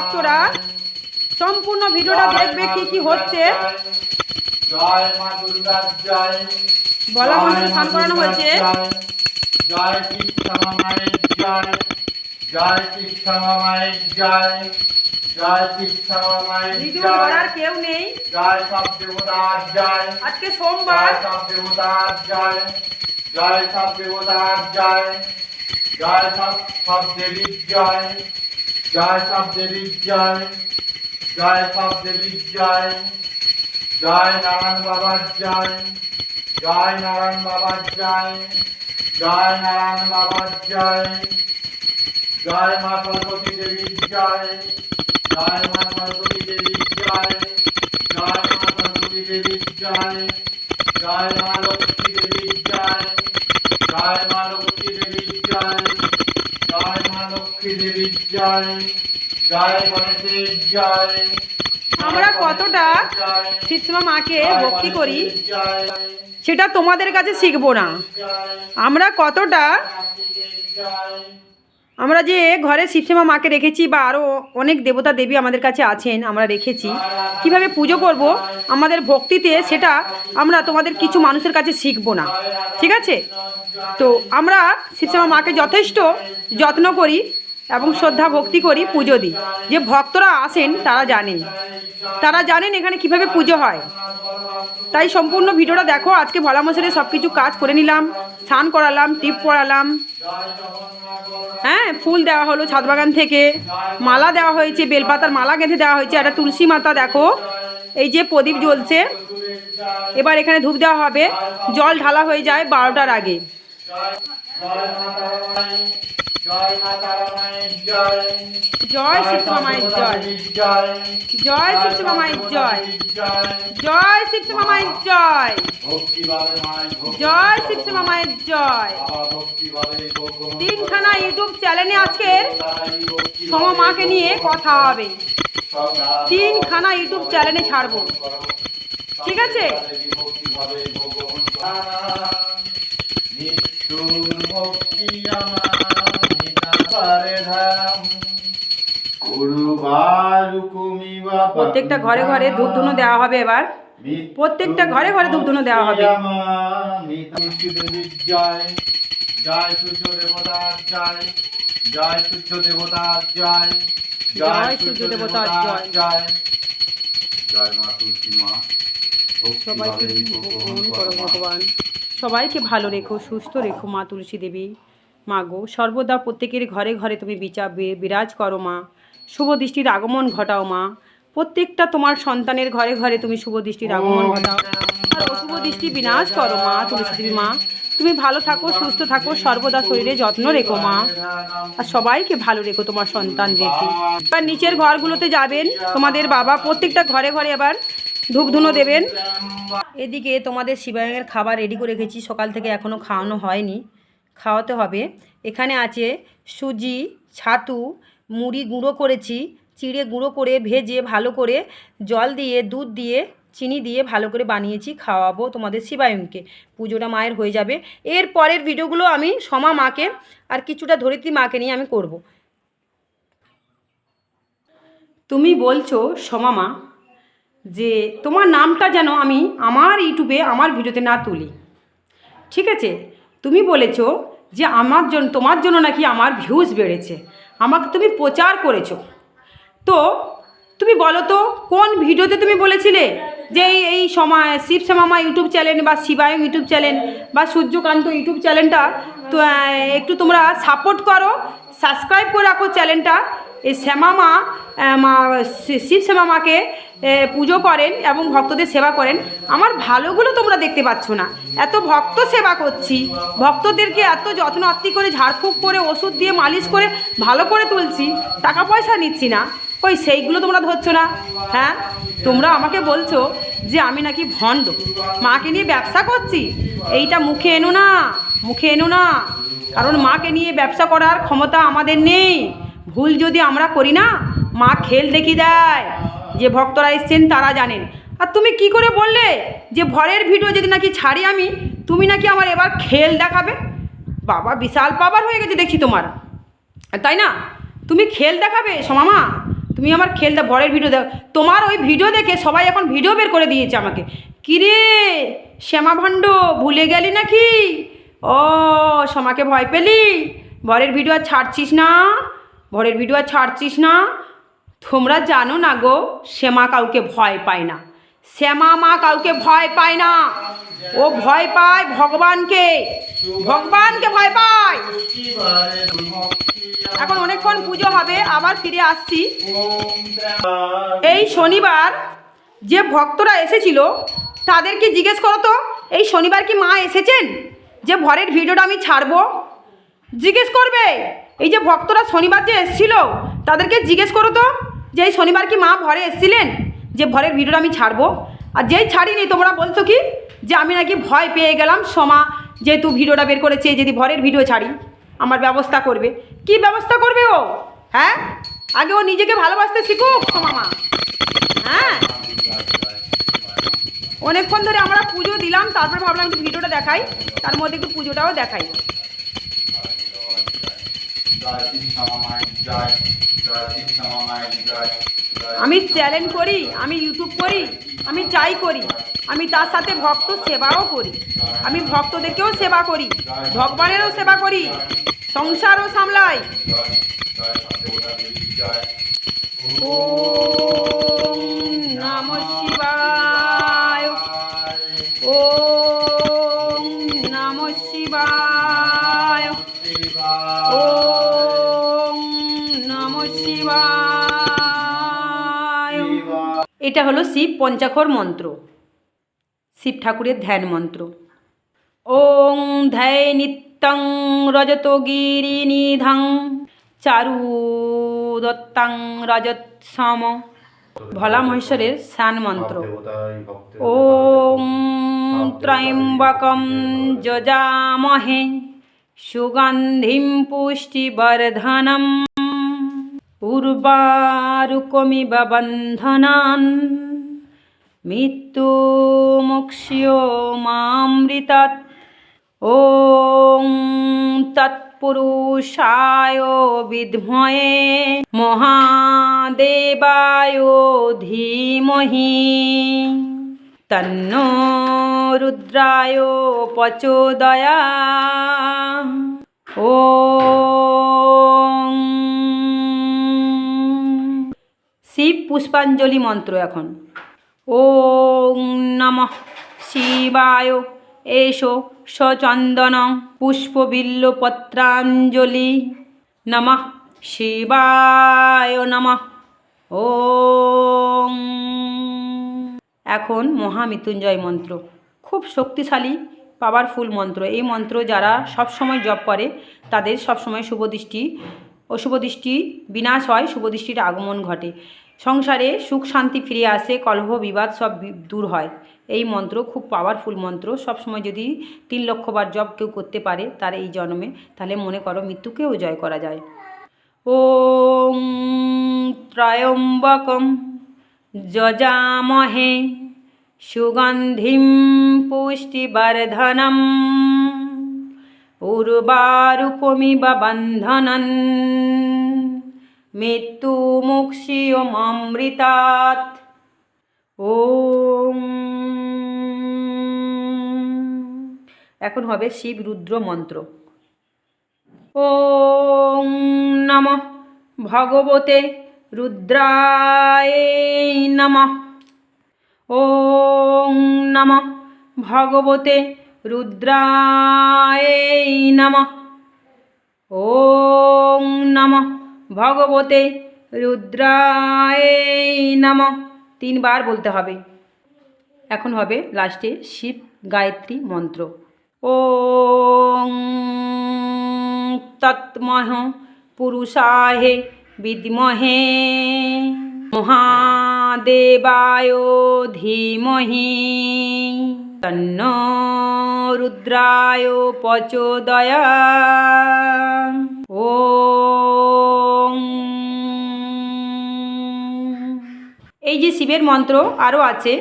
ভক্তরা সম্পূর্ণ ভিডিওটা দেখবে কি কি হচ্ছে। জয় মা দুর্গার জয়। বলা মন্ত্রে স্নান করানো হয়েছে। জয় কৃষ্ণ মায়ের জয় জয় কৃষ্ণ মায়ের জয় কেউ নেই। জয় সব দেবতার জয় আজকে সোমবার। জয় সব দেবতার জয় জয় সব দেবতার জয় জয় সব সব দেবীর জয়। জয় সব দেবীর জয় জয় সব দেবীর জয় জয় নারায়ণ বাবার জয় জয় নারায়ণ বাবার জয় জয় নারায়ণ বাবার জয় জয় মা সরস্বতী দেবীর জয় জয় মা সরস্বতী দেবীর জয় জয় মা সরস্বতী দেবীর জয় জয় মা লক্ষ্মী দেবীর জয় জয় মা লক্ষ্মী দেবীর জয় জয় মা লক্ষ্মী দেবীর জয় জয় গণেশের জয় আমরা কতটা জয় মাকে ভক্তি করি সেটা তোমাদের কাছে শিখব না। আমরা কতটা আমরা যে ঘরে শিবসেমা মাকে রেখেছি বা আরও অনেক দেবতা দেবী আমাদের কাছে আছেন আমরা রেখেছি। কীভাবে পুজো করব আমাদের ভক্তিতে সেটা আমরা তোমাদের কিছু মানুষের কাছে শিখব না। ঠিক আছে? তো আমরা শিবসেমা মাকে যথেষ্ট যত্ন করি। এবং শ্রদ্ধা ভক্তি করি পুজো দিই। যে ভক্তরা আসেন, তারা জানেন। তারা জানেন এখানে কীভাবে পুজো হয়। তাই সম্পূর্ণ ভিডিওটা দেখো, আজকে ভোলা মশারে সব কিছু কাজ করে নিলাম, স্নান করালাম, টিপ পরালাম হ্যাঁ ফুল দেওয়া হলো ছাদ বাগান থেকে। মালা দেওয়া হয়েছে, বেলপাতার মালা গেঁথে দেওয়া হয়েছে। একটা তুলসী মাতা দেখো, এই যে প্রদীপ জ্বলছে। এবার এখানে ধূপ দেওয়া হবে। জল ঢালা হয়ে যায় বারোটার আগে। জয় মাতা রামায়ের জয়। জয় শিবসেমা মায়ের জয়। জয়। শিবসেমা মায়ের জয় জয়। শিবসেমা মায়ের জয় জয়। শিবসেমা মায়ের জয় তিনখানা ইউটিউব চ্যানেলে আজকের তাই ভক্তি সমা মাকে নিয়ে কথা হবে। তিনখানা ইউটিউব চ্যানেলে ছাড়বো। ঠিক আছে? ভক্তি আমার। প্রত্যেকটা ঘরে ঘরে ধূপ ধুনো দেওয়া হবে এবার। প্রত্যেকটা ঘরে ঘরে ধূপধুনো দেওয়া হবে। জয়। জয় সূর্য দেবতার জয়। জয় সূর্য দেবতার জয়। জয় সূর্য দেবতার জয়। জয়। জয় মা তুলসী মা। সবাইকে। ভগবান। সবাইকে ভালো রেখো সুস্থ রেখো মা তুলসী দেবী। মা গো সর্বদা প্রত্যেকের ঘরে ঘরে তুমি বিচা বি- বিরাজ করো মা। শুভ দৃষ্টির আগমন ঘটাও মা। প্রত্যেকটা তোমার সন্তানের ঘরে ঘরে তুমি শুভ দৃষ্টির আগমন ঘটাও। আর অশুভ দৃষ্টি বিনাশ করো মা তুলসী মা। তুমি ভালো থাকো সুস্থ থাকো সর্বদা শরীরে যত্ন রেখো মা। আর সবাইকে ভালো রেখো তোমার সন্তান রেখে। এবার নিচের ঘরগুলোতে যাবেন। তোমাদের বাবা প্রত্যেকটা ঘরে ঘরে এবার ধূপধুনো দেবেন। এদিকে তোমাদের শিবায়নের খাবার রেডি করে রেখেছি। সকাল থেকে এখনও খাওয়ানো হয়নি। খাওয়াতে হবে। এখানে আছে সুজি, ছাতু, মুড়ি গুঁড়ো করেছি, চিড়ে গুঁড়ো করে ভেজে ভালো করে জল দিয়ে, দুধ দিয়ে, চিনি দিয়ে ভালো করে বানিয়েছি, খাওয়াবো তোমাদের শিবায়নকে। পুজোটা মায়ের হয়ে যাবে। এর পরের ভিডিওগুলো আমি সমা মাকে আর কিছুটা ধরিত্রী মাকে নিয়ে আমি করব। তুমি বলছো সমা মা, যে তোমার নামটা যেন আমি আমার ইউটিউবে আমার ভিডিওতে না তুলি। ঠিক আছে? তুমি বলেছ যে আমার জন্য তোমার জন্য নাকি আমার ভিউজ বেড়েছে। আমাকে তুমি প্রচার করেছ। তো তুমি বলো তো, কোন ভিডিওতে তুমি বলেছিলে যে এই এই সময় শিব শ্যামামা ইউটিউব চ্যানেল বা শিবায়ং ইউটিউব চ্যানেল বা সূর্যকান্ত ইউটিউব চ্যানেলটা, তো একটু তোমরা সাপোর্ট করো সাবস্ক্রাইব করে রাখো চ্যানেলটা। এই শ্যামামা মা শিব শ্যামামাকে পুজো করেন এবং ভক্তদের সেবা করেন। আমার ভালোগুলো তোমরা দেখতে পাচ্ছ না। এত ভক্ত সেবা করছি। ভক্তদেরকে এত যত্ন আত্মি করে ঝাড়ফুঁক করে, ওষুধ দিয়ে মালিশ করে, ভালো করে তুলছি, টাকা পয়সা নিচ্ছি না। ওই সেইগুলো তোমরা ধরছো না? হ্যাঁ? তোমরা আমাকে বলছো যে আমি নাকি ভণ্ড। মাকে নিয়ে ব্যবসা করছি? এইটা মুখে এনো না, মুখে এনো না। কারণ মাকে নিয়ে ব্যবসা করার ক্ষমতা আমাদের নেই। ভুল যদি আমরা করি না, মা খেল দেখিয়ে দেয়। যে ভক্তরা এসছেন তারা জানেন। আর তুমি কি করে বললে যে ভরের ভিডিও যদি নাকি ছাড়ি আমি, তুমি নাকি আমার এবার খেল দেখাবে? বাবা, বিশাল পাবার হয়ে গেছে দেখছি তোমার। তাই না? তুমি খেল দেখাবে, সমামা? তুমি আমার খেলতে ভরের ভিডিও দেখ তোমার ওই ভিডিও দেখে সবাই এখন ভিডিও বের করে দিয়েছে আমাকে। কিরে শ্যামা ভণ্ড ভুলে গেলি নাকি? ও, সোমাকে ভয় পেলি? ভরের ভিডিও আর ছাড়ছিস না? ভরের ভিডিও আর ছাড়ছিস না? তোমরা জানো না গো, শ্যামা কাউকে ভয় পায় না। শ্যামা মা কাউকে ভয় পায় না। ও ভয় পায় ভগবানকে। ভগবানকে ভয় পায়। এখন অনেকক্ষণ পুজো হবে, আবার ফিরে আসছি। এই শনিবার যে ভক্তরা এসেছিল, তাদেরকে জিজ্ঞেস করো তো, এই শনিবার কি মা এসেছেন? যে ভরের ভিডিওটা আমি ছাড়বো। জিজ্ঞেস করবে। এই যে ভক্তরা শনিবার যে এসেছিল, তাদেরকে জিজ্ঞেস করো তো, যে এই শনিবার কি মা ভরে এসেছিলেন? যে ভরের ভিডিওটা আমি ছাড়বো। আর যেই ছাড়িনি, তোমরা বলছো কি? যে আমি নাকি ভয় পেয়ে গেলাম, সোমা যেহেতু ভিডিওটা বের করেছে যদি ভরের ভিডিও ছাড়ি, আমার ব্যবস্থা করবে। কি ব্যবস্থা করবে ও? হ্যাঁ? আগে ও নিজেকে ভালোবাসতে শিখুক, সোমা মা। হ্যাঁ? অনেকক্ষণ ধরে আমরা পুজো দিলাম, তারপরে ভাবলাম একটু ভিডিওটা দেখাই, তার মধ্যে একটু পুজোটাও দেখাই। জয় জয় জয়। আমি চ্যালেঞ্জ করি আমি ইউটিউব করি আমি চাই করি আমি তার সাথে ভক্ত সেবাও করি আমি ভক্তদেরকেও সেবা করি ভগবানেরও সেবা করি সংসারও সামলাই জয় এটা হলো শিব পঞ্চাক্ষর মন্ত্র, শিব ঠাকুরের ধ্যান মন্ত্র। ওং ধ্যায় নিত্যং রজত গিরিনিধাং চারু দত্তাং রজত সম। ভোলা মহেশ্বরের শান মন্ত্র। ওম ত্রয়ম্বকম যজামহে সুগন্ধিম পুষ্টিবর্ধনম। উর্বারু পূর্বারুকমিব বন্ধনান মৃত্যু মুক্ষিও মামৃতাৎ ও তৎপুরুষায় বিদ্ময়ে মহাদেবায় ধীমহি তন্ন রুদ্রায় পচোদয়া ও শিব পুষ্পাঞ্জলি মন্ত্র এখন। ওং নমঃ শিবায় এসো সচন্দন পুষ্পবিল্লপত্রাঞ্জলি। নমঃ শিবায় নমঃ। ওং এখন মহামৃত্যুঞ্জয় মন্ত্র। খুব শক্তিশালী পাওয়ারফুল মন্ত্র। এই মন্ত্র যারা সবসময় জপ করে, তাদের সবসময় শুভদৃষ্টি অশুভ দৃষ্টি বিনাশ হয় শুভদৃষ্টির আগমন ঘটে। সংসারে সুখ, শান্তি ফিরে আসে, কলহ, বিবাদ সব দূর হয়। এই মন্ত্র খুব পাওয়ারফুল মন্ত্র। সবসময় যদি তিন লক্ষবার জপ কেউ করতে পারে তার এই জন্মে, তাহলে মনে করো মৃত্যুকেও জয় করা যায়। ওং ত্রয়ম্বকম যজামহে সুগন্ধিম পুষ্টিবর্ধনম উর্বারুকমিব বন্ধনন। মৃত্যুমুক্ষিয়মৃতাৎ ওম। এখন হবে শিব রুদ্র মন্ত্র। ওং নম ভগবতে রুদ্রায় নমঃ। ওং নম ভগবতে রুদ্রায় নমঃ। ওং নম ভগবতে রুদ্রায় নমঃ। তিনবার বলতে হবে। এখন হবে লাস্টে শিব গায়ত্রী মন্ত্র। ও তৎমহ পুরুষাহে বিদ্মহে মহাদেবায় ধীমহি। তন্ন রুদ্রায় প্রচোদয়া ওং এই যে শিবের মন্ত্র আরও আছে,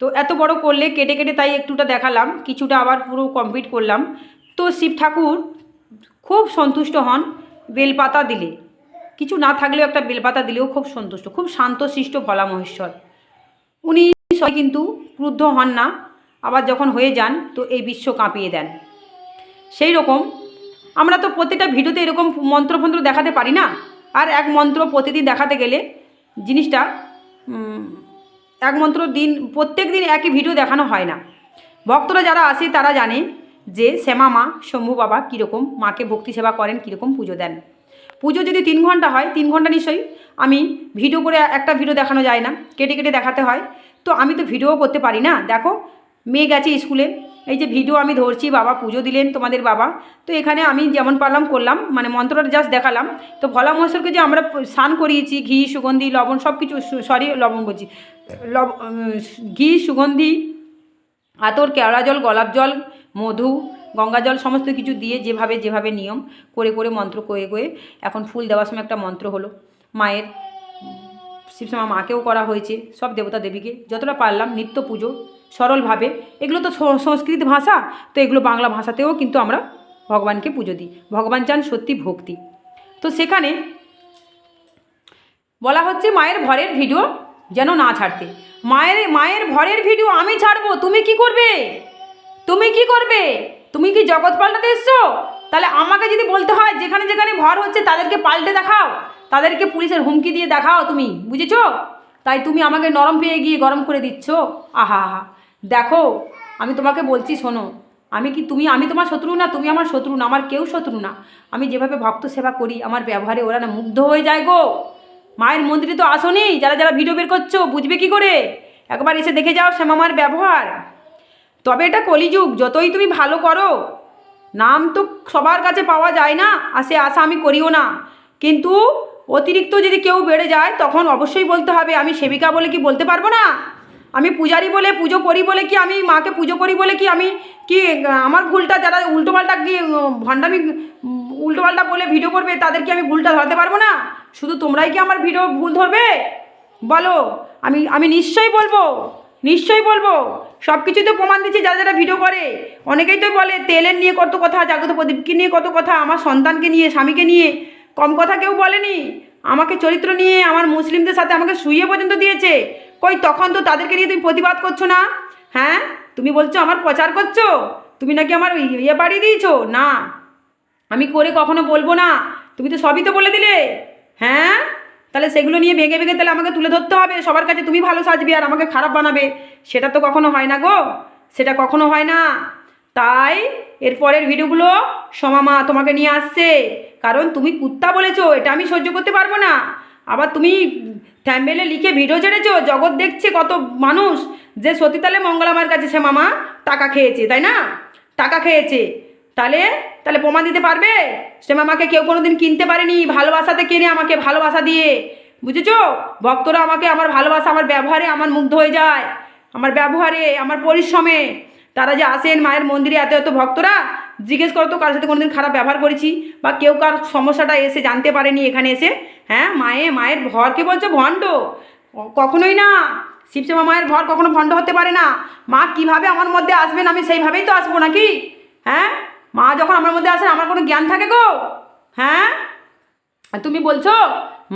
তো এত বড় করলে কেটে কেটে তাই একটুটা দেখালাম, কিছুটা আবার পুরো কমপ্লিট করলাম। তো শিব ঠাকুর খুব সন্তুষ্ট হন বেলপাতা দিলে। কিছু না থাকলেও একটা বেলপাতা দিলেও খুব সন্তুষ্ট, খুব শান্তশিষ্ট ভোলা মহেশ্বর উনি সবাই কিন্তু ক্রুদ্ধ হন না, আবার যখন হয়ে যান তো এই বিশ্ব কাঁপিয়ে দেন। সেই রকম আমরা তো প্রতিটা ভিডিওতে এরকম মন্ত্রফন্ত্র দেখাতে পারি না? আর এক মন্ত্র প্রতিদিন দেখাতে গেলে জিনিসটা এক মন্ত্র দিন, প্রত্যেক দিন একই ভিডিও দেখানো হয় না। ভক্তরা যারা আসে তারা জানে যে শ্যামা মা, শম্ভু বাবা কীরকম, মাকে ভক্তি সেবা করেন, কীরকম পুজো দেন। পুজো যদি তিন ঘণ্টা হয়, তিন ঘণ্টা নিশ্চয়ই আমি ভিডিও করে একটা ভিডিও দেখানো যায় না। কেটে কেটে দেখাতে হয়। তো আমি তো ভিডিও করতে পারি না। দেখো, মেয়ে গেছে স্কুলে। এই যে ভিডিও আমি ধরছি, বাবা পুজো দিলেন তোমাদের বাবা। তো এখানে আমি যেমন পারলাম করলাম মানে মন্ত্রটা জাস্ট দেখালাম। তো ভোলা মহেশ্বরকে যে আমরা স্নান করিয়েছি, ঘি, সুগন্ধি, লবণ সব কিছু সরি, লবণ বলছি। লব ঘি, সুগন্ধি, আতর, কেওড়া জল, গোলাপ জল, মধু, গঙ্গা জল, সমস্ত কিছু দিয়ে যেভাবে যেভাবে নিয়ম করে করে মন্ত্র করে করে এখন ফুল দেওয়ার সময় একটা মন্ত্র হলো। মায়ের শিবশ্যামা মাকেও করা হয়েছে, সব দেবতা দেবীকে। যতটা পারলাম নিত্য পুজো সরলভাবে। এগুলো তো সংস্কৃত ভাষা, তো এগুলো বাংলা ভাষাতেও কিন্তু আমরা ভগবানকে পুজো দিই। ভগবান চান সত্যি ভক্তি। তো সেখানে বলা হচ্ছে, মায়ের ভরের ভিডিও যেন না ছাড়তে। মায়ের মায়ের ভরের ভিডিও আমি ছাড়বো, তুমি কি করবে? তুমি কি করবে? তুমি কি জগৎ পাল্টাতে এসছো? তাহলে আমাকে যদি বলতে হয়, যেখানে যেখানে ভর হচ্ছে, তাদেরকে পাল্টে দেখাও। তাদেরকে পুলিশের হুমকি দিয়ে দেখাও তুমি, বুঝেছ? তাই তুমি আমাকে নরম পেয়ে গিয়ে গরম করে দিচ্ছ। আহা আহা। দেখো, আমি তোমাকে বলছি শোনো, আমি কি তুমি, আমি তোমার শত্রু না, তুমি আমার শত্রু না, আমার কেউ শত্রু না। আমি যেভাবে ভক্ত সেবা করি, আমার ব্যবহারে ওরা না মুগ্ধ হয়ে যায় গো। মায়ের মন্দিরে তো আসনি, যারা যারা ভিডিও বের করছ, বুঝবে কি করে? একবার এসে দেখে যাও শ্যামামার ব্যবহার। তবে এটা কলিযুগ, যতই তুমি ভালো করো, নাম তো সবার কাছে পাওয়া যায় না, আর সে আশা আমি করিও না। কিন্তু অতিরিক্ত যদি কেউ বেড়ে যায়, তখন অবশ্যই বলতে হবে, আমি সেবিকা বলে কি বলতে পারব না? আমি পূজারি বলে, পুজো করি বলে কি আমি মাকে পুজো করি বলে কি আমি কি, আমার ভুলটা যারা উল্টোপাল্টা কি ভণ্ডামি উল্টোপাল্টা বলে ভিডিও করবে তাদেরকে আমি ভুলটা ধরাতে পারব না? শুধু তোমরাই কি আমার ভিডিও ভুল ধরবে? বলো, আমি আমি নিশ্চয়ই বলব নিশ্চয়ই বলব। সব কিছুই তো প্রমাণ দিচ্ছি যারা যারা ভিডিও করে। অনেকেই তো বলে, তেলের নিয়ে কত কথা জাগত প্রদীপকে নিয়ে কত কথা, আমার সন্তানকে নিয়ে, স্বামীকে নিয়ে। কম কথা কেউ বলেনি। আমাকে চরিত্র নিয়ে আমার মুসলিমদের সাথে আমাকে শুয়ে পর্যন্ত দিয়েছে। কই, তখন তো তাদেরকে নিয়ে তুমি প্রতিবাদ করছ না? হ্যাঁ? তুমি বলছো, আমার প্রচার করছ? তুমি নাকি আমার ইয়ে বাড়িয়ে দিয়েছ? না। আমি করে কখনো বলব না। তুমি তো সবই তো বলে দিলে। হ্যাঁ? তাহলে সেগুলো নিয়ে ভেঙে ভেঙে তাহলে আমাকে তুলে ধরতে হবে। সবার কাছে তুমি ভালো সাজবে আর আমাকে খারাপ বানাবে। সেটা তো কখনো হয় না গো। সেটা কখনো হয় না। তাই এর পরের ভিডিওগুলো সমামা তোমাকে নিয়ে আসছে। কারণ তুমি কুত্তা বলেছ, এটা আমি সহ্য করতে পারব না। আবার তুমি থ্যাম্বেলে লিখে ভিডিও ছেড়েছো? জগৎ দেখছে কত মানুষ যে সতীতালে মঙ্গলামার কাছে সে মামা টাকা খেয়েছে, তাই না? টাকা খেয়েছে। তাহলে তাহলে প্রমাণ দিতে পারবে? সে মামাকে কেউ কোনো দিন কিনতে পারেনি, ভালোবাসাতে কেনে আমাকে ভালোবাসা দিয়ে। বুঝেছ? ভক্তরা আমাকে, আমার ভালোবাসা, আমার ব্যবহারে আমার মুগ্ধ হয়ে যায়। আমার ব্যবহারে, আমার পরিশ্রমে। তারা যে আসেন মায়ের মন্দিরে, এত এত ভক্তরা, জিজ্ঞেস করো তো কারোর সাথে কোনোদিন খারাপ ব্যবহার করেছি? বা কেউ কার সমস্যাটা এসে জানতে পারেনি এখানে এসে? হ্যাঁ মায়ে, মায়ের ভরকে বলছো ভণ্ড? কখনোই না। শিবসেমা মায়ের ভর কখনো ভণ্ড হতে পারে না। মা কীভাবে আমার মধ্যে আসবেন? আমি সেইভাবেই তো আসব নাকি? হ্যাঁ? মা যখন আমার মধ্যে আসেন, আমার কোনো জ্ঞান থাকে গো? হ্যাঁ? তুমি বলছো,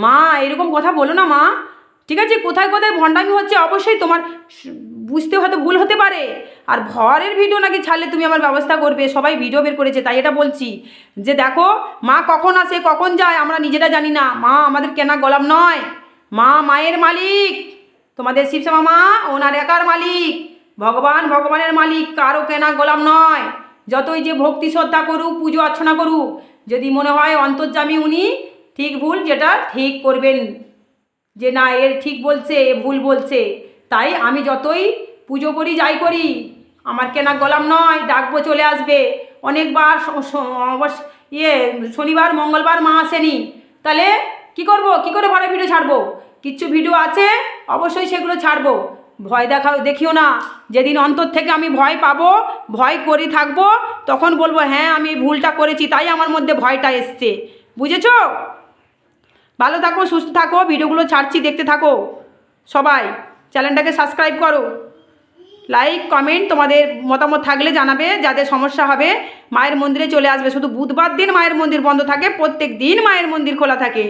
মা, এরকম কথা বলো না মা। ঠিক আছে, কোথায় কোথায় ভণ্ডামি হচ্ছে? অবশ্যই তোমার বুঝতে হয়তো ভুল হতে পারে। আর ভরের ভিডিও নাকি ছাড়লে তুমি আমার ব্যবস্থা করবে, সবাই ভিডিও বের করেছে, তাই এটা বলছি। যে দেখো, মা কখন আসে, কখন যায়, আমরা নিজেরা জানি না। মা আমাদের কেনা গোলাম নয়। মা মায়ের মালিক। তোমাদের শিবশ্যামা মা ওনার একার মালিক। ভগবান ভগবানের মালিক, কারও কেনা গোলাম নয়। যতই যে ভক্তি শ্রদ্ধা করুক, পুজো অর্চনা করুক, যদি মনে হয় অন্তর্জামী উনি, ঠিক ভুল, যেটা ঠিক করবেন। যে না, এর ঠিক বলছে, এ ভুল বলছে। তাই আমি যতই পুজো করি, যাই করি, আমার কেনা গোলাম নয়, ডাকবো চলে আসবে। অনেকবার ইয়ে শনিবার, মঙ্গলবার, মা আসেনি। তাহলে কি করব? কি করে ঘরে ভিডিও ছাড়বো? কিচ্ছু ভিডিও আছে, অবশ্যই সেগুলো ছাড়বো। ভয় দেখাও দেখিও না। যেদিন অন্তর থেকে আমি ভয় পাবো, ভয় করি থাকব, তখন বলব হ্যাঁ আমি ভুলটা করেছি, তাই আমার মধ্যে ভয়টা এসছে। বুঝেছ? ভালো থাকো, সুস্থ থাকো, ভিডিওগুলো ছাড়ছি, দেখতে থাকো সবাই। চ্যানেলটাকে সাবস্ক্রাইব করো। লাইক কমেন্ট তোমাদের মতামত থাকলে জানাবে, যাতে সমস্যা হবে। মায়ের মন্দিরে চলে আসবে। শুধু বুধবার দিন মায়ের মন্দির বন্ধ থাকে, প্রত্যেক দিন মায়ের মন্দির খোলা থাকে।